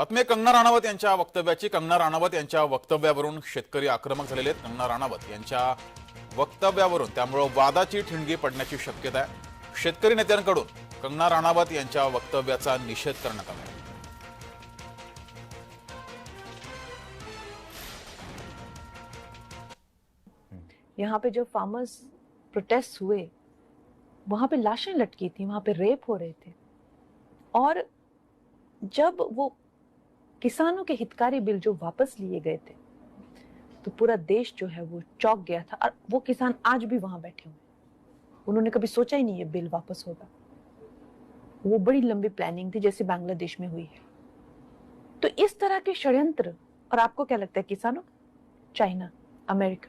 बातमी कंगना राणावत यांच्या वक्तव्याची. कंगना राणावत यांच्या वक्तव्यावरून शेतकरी आक्रमक झालेले आहेत. कंगना राणावत यांच्या वक्तव्यावरून त्यामुळं वादाची ठिणगी पडण्याची शक्यता आहे. शेतकरी नेत्यांकडून कंगना राणावत यांच्या वक्तव्याचा निषेध करण्यात आला यहाँ पे जो फार्मर्स प्रोटेस्ट हुए वहाँ पे लाशें लटकी थी वहाँ पे रेप हो रहे थे। और जब वो किसानों के हितकारी बिल जो वापस लिए गए थे तो पूरा देश जो है वो चौक गया था और वो किसान आज भी वहाँ बैठे हुए। उन्होंने कभी सोचा ही नहीं ये बिल वापस होगा। वो बड़ी लंबी प्लानिंग थी जैसे बांग्लादेश में हुई है। तो इस तरह के षड्यंत्र, और आपको क्या लगता है किसानों? China, America.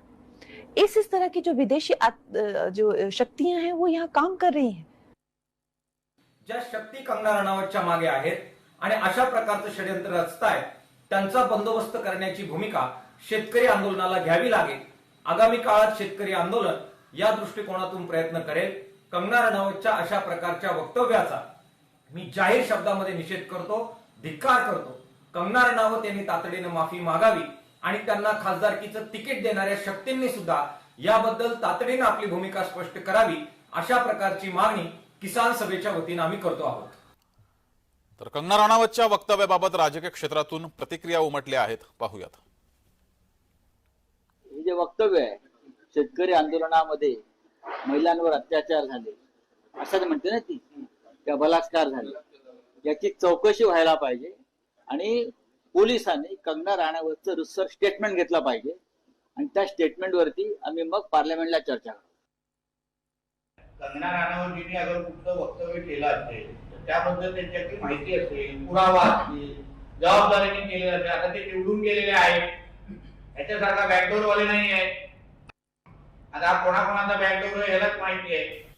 इस इस तरह की जो विदेशी जो शक्तियाँ हैं, वो यहाँ काम कर रही हैं। ज्या शक्ती कंगना राणावतच्या मागे आहेत आणि अशा प्रकारचं षडयंत्र रचताय त्यांचा बंदोबस्त करण्याची भूमिका शेतकरी आंदोलनाला घ्यावी लागेल. आगामी काळात शेतकरी आंदोलन या दृष्टिकोनातून प्रयत्न करेल. कंगना रणावतच्या अशा प्रकारच्या वक्तव्याचा मी जाहीर शब्दामध्ये निषेध करतो धिक्कार करतो. कंगना रणावत यांनी तातडीनं माफी मागावी आणि त्यांना खासदारकीचं तिकीट देणाऱ्या शक्तींनी सुद्धा याबद्दल तातडीनं आपली भूमिका स्पष्ट करावी अशा प्रकारची मागणी किसान सभेच्या वतीनं आम्ही करतो आहोत. तर कंगना राणावतच्या वक्तव्याबाबत राजकीय क्षेत्रातून प्रतिक्रिया उमटल्या आहेत. पाहूयात. हे जे वक्तव्य आहे शेतकरी आंदोलनामध्ये महिलांवर अत्याचार झाले असंच म्हणते ना ती त्या बलात्कार झाले. याची चौकशी व्हायला पाहिजे आणि पोलिसांनी कंगना राणावतचं रिसर स्टेटमेंट घेतलं पाहिजे आणि त्या स्टेटमेंट वरती आम्ही मग पार्लमेंटला चर्चा करू कंगना राणावतजींनी अगर कुठलं वक्तव्य केलं असेल त्याबद्दल त्यांच्याकडे माहिती असेल पुरावा असेल जबाबदारीने केलेलं असेल आता ते निवडून गेलेले आहेत. याच्यासारखा बॅकडोर वाले नाही आहे आता कोणाकोणाचा बॅकडोर आहे यालाच माहिती आहे.